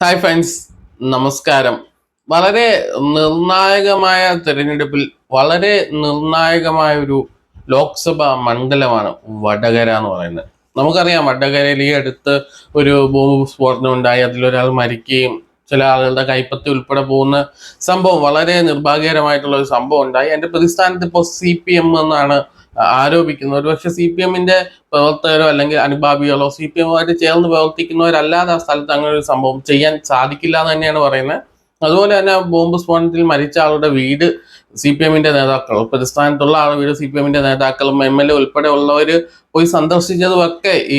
Hi friends നമസ്കാരം. വളരെ നിർണായകമായ തെരഞ്ഞെടുപ്പിൽ വളരെ നിർണായകമായ ഒരു ലോക്സഭാ മണ്ഡലമാണ് വടകര എന്ന് പറയുന്നത്. നമുക്കറിയാം വടകരയിൽ ഈ അടുത്ത് ഒരു ബോംബ് സ്ഫോടനം ഉണ്ടായി. അതിലൊരാൾ മരിക്കുകയും ചില ആളുകളുടെ കൈപ്പത്തി ഉൾപ്പെടെ പോകുന്ന സംഭവം വളരെ നിർഭാഗ്യകരമായിട്ടുള്ള ഒരു സംഭവം ഉണ്ടായി. അതിന്റെ പ്രതിസ്ഥാനത്ത് ഇപ്പോൾ സി പി എം എന്നാണ് ആരോപിക്കുന്നത് ഒരുപക്ഷെ സി പി എമ്മിന്റെ പ്രവർത്തകരോ അല്ലെങ്കിൽ അനുഭാവികളോ സി പി എമ്മുമായിട്ട് ചേർന്ന് പ്രവർത്തിക്കുന്നവരല്ലാതെ ആ സ്ഥലത്ത് അങ്ങനെ ഒരു സംഭവം ചെയ്യാൻ സാധിക്കില്ല എന്ന് തന്നെയാണ് പറയുന്നത്. അതുപോലെ തന്നെ ബോംബ് സ്ഫോടനത്തിൽ മരിച്ച ആളുടെ വീട് സി പി എമ്മിന്റെ നേതാക്കൾ പ്രതിസ്ഥാനത്തുള്ള ആളുടെ വീട് സി പി എമ്മിന്റെ നേതാക്കളും എം എൽ എ ഉൾപ്പെടെ ഉള്ളവർ പോയി സന്ദർശിച്ചതുമൊക്കെ ഈ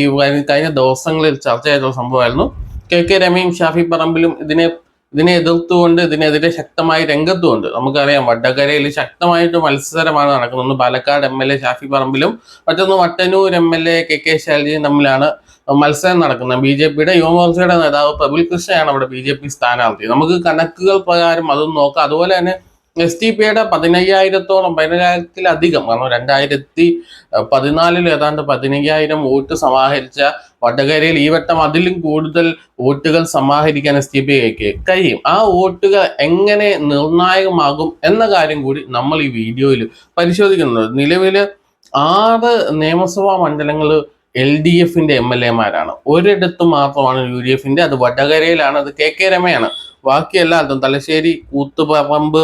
കഴിഞ്ഞ ദിവസങ്ങളിൽ ചർച്ച ചെയ്ത സംഭവമായിരുന്നു. കെ കെ രമയും ഷാഫി പറമ്പിലും ഇതിനെ ഇതിനെ എതിർത്തുകൊണ്ട് ഇതിനെതിരെ ശക്തമായി രംഗത്തുമുണ്ട്. നമുക്കറിയാം വടകരയിൽ ശക്തമായിട്ട് മത്സരമാണ് നടക്കുന്നത്. ഒന്ന് Palakkad M L A Shafi പറമ്പിലും മറ്റൊന്ന് Vattannur M L A K K ശൈലജയും തമ്മിലാണ് മത്സരം നടക്കുന്നത്. ബി ജെ പിയുടെ യുവമോർച്ചയുടെ നേതാവ് പ്രബുൽ കൃഷ്ണയാണ് അവിടെ ബി ജെ പി സ്ഥാനാർത്ഥി. നമുക്ക് കണക്കുകൾ പ്രകാരം അതും നോക്കാം. അതുപോലെ തന്നെ എസ് ടി പിയുടെ പതിനയ്യായിരത്തോളം പതിനയ്യായിരത്തിലധികം കാരണം രണ്ടായിരത്തി പതിനാലിൽ ഏതാണ്ട് പതിനയ്യായിരം വോട്ട് സമാഹരിച്ച വടകരയിൽ ഈ വട്ടം അതിലും കൂടുതൽ വോട്ടുകൾ സമാഹരിക്കാൻ എസ് ടി പിക്ക് കഴിയും. ആ വോട്ടുകൾ എങ്ങനെ നിർണായകമാകും എന്ന കാര്യം കൂടി നമ്മൾ ഈ വീഡിയോയിൽ പരിശോധിക്കുന്നുണ്ട്. നിലവിൽ ആറ് നിയമസഭാ മണ്ഡലങ്ങൾ എൽ ഡി എഫിന്റെ എം എൽ എമാരാണ്. ഒരിടത്ത് മാത്രമാണ് യു ഡി എഫിന്റെ അത് വടകരയിലാണ് അത് കെ കെ രമയാണ്. ബാക്കിയെല്ലാത്തും തലശ്ശേരി കൂത്തുപറമ്പ്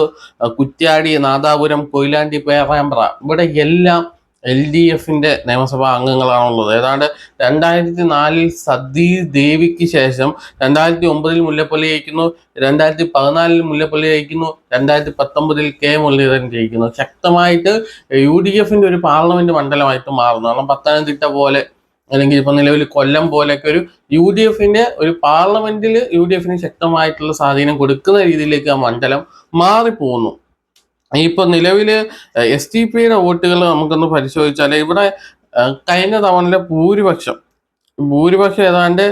കുറ്റ്യാടി നാദാപുരം കൊയിലാണ്ടി പേരാമ്പ്ര. ഇവിടെ എല്ലാം എൽ ഡി എഫിന്റെ നിയമസഭാ അംഗങ്ങളാണുള്ളത്. ഏതാണ്ട് രണ്ടായിരത്തി നാലിൽ സതീ ദേവിക്ക് ശേഷം രണ്ടായിരത്തി ഒമ്പതിൽ മുല്ലപ്പള്ളി ജയിക്കുന്നു രണ്ടായിരത്തി പതിനാലിൽ മുല്ലപ്പള്ളി ജയിക്കുന്നു രണ്ടായിരത്തി പത്തൊമ്പതിൽ കെ മുരളീധരൻ ജയിക്കുന്നു. ശക്തമായിട്ട് യു ഡി എഫിന്റെ ഒരു പാർലമെന്റ് മണ്ഡലമായിട്ട് മാറുന്നു. കാരണം പത്തനംതിട്ട പോലെ അല്ലെങ്കിൽ ഇപ്പൊ നിലവിൽ കൊല്ലം പോലെയൊക്കെ ഒരു യു ഡി എഫിന്റെ ഒരു പാർലമെന്റിൽ യു ഡി എഫിന് ശക്തമായിട്ടുള്ള സ്വാധീനം കൊടുക്കുന്ന രീതിയിലേക്ക് ആ മണ്ഡലം മാറിപ്പോകുന്നു. ഇപ്പൊ നിലവിൽ എസ് ടി പിയുടെ വോട്ടുകൾ നമുക്കൊന്ന് പരിശോധിച്ചാൽ ഇവിടെ കഴിഞ്ഞ തവണയിലെ ഭൂരിപക്ഷം ഭൂരിപക്ഷം ഏതാണ്ട്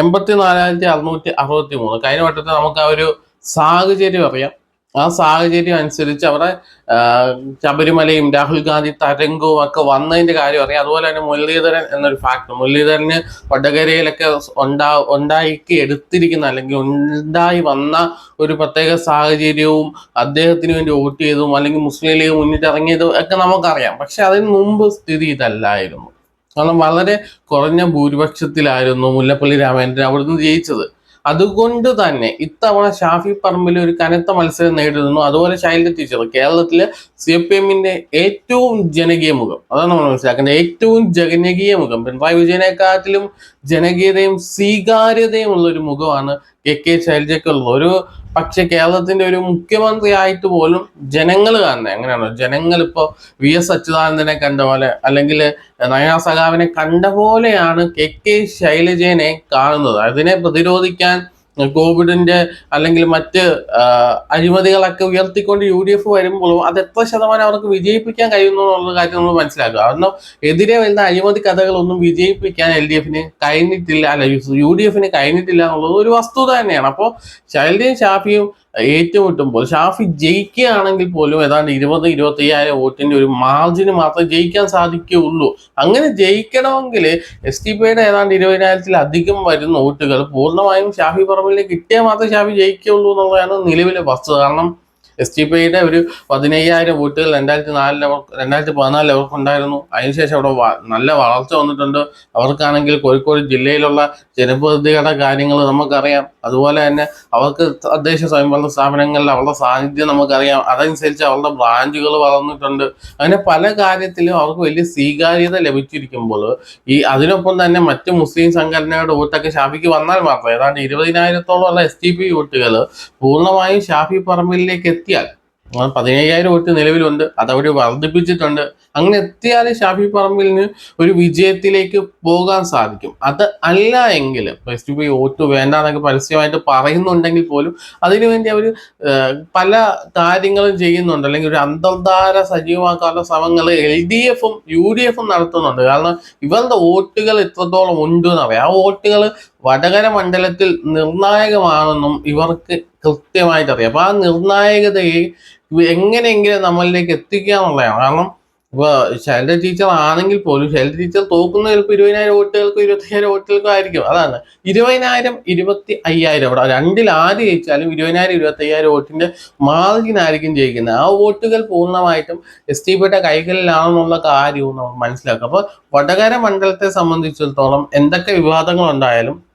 എൺപത്തി നാലായിരത്തി അറുന്നൂറ്റി അറുപത്തി മൂന്ന് കഴിഞ്ഞ വട്ടത്തെ നമുക്ക് ആ ഒരു സാഹചര്യം അറിയാം. ആ സാഹചര്യം അനുസരിച്ച് അവിടെ ശബരിമലയും രാഹുൽ ഗാന്ധി തരംഗവും ഒക്കെ വന്നതിന്റെ കാര്യം അറിയാം. അതുപോലെ തന്നെ മുരളീധരൻ എന്നൊരു ഫാക്ടർ മുരളീധരന് വടകരയിലൊക്കെ ഉണ്ടാ ഉണ്ടാക്കി എടുത്തിരിക്കുന്ന അല്ലെങ്കിൽ ഉണ്ടായി വന്ന ഒരു പ്രത്യേക സാഹചര്യവും അദ്ദേഹത്തിന് വേണ്ടി വോട്ട് ചെയ്തതും അല്ലെങ്കിൽ മുസ്ലിം ലീഗ് മുന്നിട്ടിറങ്ങിയതും ഒക്കെ നമുക്കറിയാം. പക്ഷെ അതിന് മുമ്പ് സ്ഥിതി ഇതല്ലായിരുന്നു. കാരണം വളരെ കുറഞ്ഞ ഭൂരിപക്ഷത്തിലായിരുന്നു മുല്ലപ്പള്ളി രാമേന്ദ്രൻ അവിടുന്ന് ജയിച്ചത്. അതുകൊണ്ട് തന്നെ ഇത്തവണ ഷാഫി പറമ്പിൽ ഒരു കനത്ത മത്സരം നേരിടുന്നു. അതുപോലെ ശൈലജ ടീച്ചർ കേരളത്തിലെ സി പി എമ്മിന്റെ ഏറ്റവും ജനകീയ മുഖം. അതാണ് നമ്മൾ മനസ്സിലാക്കേണ്ടത്. ഏറ്റവും ജനകീയ മുഖം. പിണറായി വിജയനെക്കാട്ടിലും ജനകീയതയും സ്വീകാര്യതയും ഉള്ള ഒരു മുഖമാണ് കെ കെ ശൈലജയ്ക്കുള്ളത്. ഒരു പക്ഷെ കേരളത്തിന്റെ ഒരു മുഖ്യമന്ത്രി ആയിട്ട് പോലും ജനങ്ങൾ കാണുന്നത് എങ്ങനെയാണോ? ജനങ്ങൾ ഇപ്പോ വി എസ് അച്യുതാനന്ദനെ കണ്ട പോലെ അല്ലെങ്കിൽ നയനാ സഖാവിനെ കണ്ട പോലെയാണ് കെ കെ ശൈലജനെ കാണുന്നത്. അതിനെ പ്രതിരോധിക്കാൻ കോവിഡിന്റെ അല്ലെങ്കിൽ മറ്റ് അഴിമതികളൊക്കെ ഉയർത്തിക്കൊണ്ട് യു ഡി എഫ് വരുമ്പോഴും അത് എത്ര ശതമാനം അവർക്ക് വിജയിപ്പിക്കാൻ കഴിയുന്നു എന്നുള്ള കാര്യം നമ്മൾ മനസ്സിലാക്കുക. കാരണം എതിരെ വരുന്ന അഴിമതി കഥകളൊന്നും വിജയിപ്പിക്കാൻ എൽ ഡി എഫിന് കഴിഞ്ഞിട്ടില്ല അല്ല യു ഡി എഫിന് കഴിഞ്ഞിട്ടില്ല എന്നുള്ളത് ഒരു വസ്തുത തന്നെയാണ്. അപ്പോൾ ശൈലജയും ഷാഫിയും ഏറ്റുമുട്ടുമ്പോൾ ഷാഫി ജയിക്കുകയാണെങ്കിൽ പോലും ഏതാണ്ട് ഇരുപത് ഇരുപത്തി അയ്യായിരം വോട്ടിന്റെ ഒരു മാർജിന് മാത്രമേ ജയിക്കാൻ സാധിക്കുകയുള്ളൂ. അങ്ങനെ ജയിക്കണമെങ്കിൽ എസ് ടി പിയുടെ ഏതാണ്ട് ഇരുപതിനായിരത്തിലധികം വരുന്ന വോട്ടുകൾ പൂർണമായും ഷാഫി പറമ്പിലേക്ക് കിട്ടിയാൽ മാത്രമേ ഷാഫി ജയിക്കുകയുള്ളൂ എന്നുള്ളതാണ് നിലവിലെ വസ്തുത. കാരണം എസ് ടി പിയുടെ ഒരു പതിനയ്യായിരം വോട്ടുകൾ രണ്ടായിരത്തി നാലിൽ അവർക്ക് രണ്ടായിരത്തി പതിനാലിൽ അവർക്കുണ്ടായിരുന്നു. അതിനുശേഷം അവിടെ നല്ല വളർച്ച വന്നിട്ടുണ്ട്. അവർക്കാണെങ്കിൽ കോഴിക്കോട് ജില്ലയിലുള്ള ജനപ്രതിനിധികളുടെ കാര്യങ്ങൾ നമുക്കറിയാം. അതുപോലെ തന്നെ അവർക്ക് തദ്ദേശ സ്വയംഭരണ സ്ഥാപനങ്ങളിൽ അവരുടെ സാന്നിധ്യം നമുക്കറിയാം. അതനുസരിച്ച് അവരുടെ ബ്രാഞ്ചുകൾ വളർന്നിട്ടുണ്ട്. അങ്ങനെ പല കാര്യത്തിലും അവർക്ക് വലിയ സ്വീകാര്യത ലഭിച്ചിരിക്കുമ്പോൾ ഈ അതിനൊപ്പം തന്നെ മറ്റ് മുസ്ലിം സംഘടനയുടെ വോട്ടൊക്കെ ഷാഫിക്ക് വന്നാൽ മാത്രം ഏതാണ്ട് ഇരുപതിനായിരത്തോളം ഉള്ള എസ് ടി പി വോട്ടുകൾ പൂർണമായും ഷാഫി പറമ്പിലേക്ക് എത്തിയാൽ പതിനയ്യായിരം വോട്ട് നിലവിലുണ്ട് അതവർ വർദ്ധിപ്പിച്ചിട്ടുണ്ട്. അങ്ങനെ എത്തിയാൽ ഷാഫി പറമ്പിലിന് ഒരു വിജയത്തിലേക്ക് പോകാൻ സാധിക്കും. അത് അല്ല എങ്കിൽ എസ് ടി പി വോട്ട് വേണ്ട എന്നൊക്കെ പരസ്യമായിട്ട് പറയുന്നുണ്ടെങ്കിൽ പോലും അതിനുവേണ്ടി അവർ പല കാര്യങ്ങളും ചെയ്യുന്നുണ്ട്. അല്ലെങ്കിൽ ഒരു അന്തർധാര സജീവമാക്കാനുള്ള ശ്രമങ്ങൾ എൽ ഡി എഫും യു ഡി എഫും നടത്തുന്നുണ്ട്. കാരണം ഇവരുടെ വോട്ടുകൾ എത്രത്തോളം ഉണ്ട് എന്നറിയാം. ആ വോട്ടുകൾ വടകര മണ്ഡലത്തിൽ നിർണായകമാണെന്നും ഇവർക്ക് കൃത്യമായിട്ട് അറിയാം അപ്പൊ ആ നിർണായകതയെ എങ്ങനെയെങ്കിലും നമ്മളിലേക്ക് എത്തിക്കുക എന്നുള്ളതാണ് കാരണം ഇപ്പൊ ശൈലജ ടീച്ചർ ആണെങ്കിൽ പോലും ശൈലജ ടീച്ചർ തോക്കുന്ന ചിലപ്പോൾ ഇരുപതിനായിരം വോട്ടുകൾക്കും ഇരുപത്തയ്യായിരം വോട്ടുകൾക്കും ആയിരിക്കും. അതാണ്. ഇരുപതിനായിരം ഇരുപത്തി അയ്യായിരം അവിടെ രണ്ടിൽ ആര് ജയിച്ചാലും ഇരുപതിനായിരം ഇരുപത്തി അയ്യായിരം വോട്ടിന്റെ മാർജിനായിരിക്കും ജയിക്കുന്നത്. ആ വോട്ടുകൾ പൂർണമായിട്ടും എസ് ടി പിയുടെ കൈകളിലാണെന്നുള്ള കാര്യവും നമ്മൾ മനസ്സിലാക്കുക. അപ്പോൾ വടകര മണ്ഡലത്തെ സംബന്ധിച്ചിടത്തോളം എന്തൊക്കെ വിവാദങ്ങൾ ഉണ്ടായാലും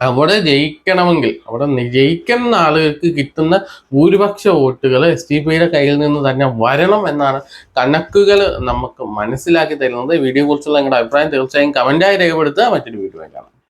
അവിടെ ജയിക്കണമെങ്കിൽ അവിടെ ജയിക്കുന്ന ആളുകൾക്ക് കിട്ടുന്ന ഭൂരിപക്ഷ വോട്ടുകൾ എസ് ഡി പിയുടെ കയ്യിൽ നിന്ന് തന്നെ വരണം എന്നാണ് കണക്കുകൾ നമുക്ക് മനസ്സിലാക്കി തരുന്നത്. ഈ വീഡിയോ കുറിച്ചുള്ള നിങ്ങളുടെ അഭിപ്രായം തീർച്ചയായും കമന്റായി രേഖപ്പെടുത്തുക. മറ്റൊരു വീഡിയോ കാണാം.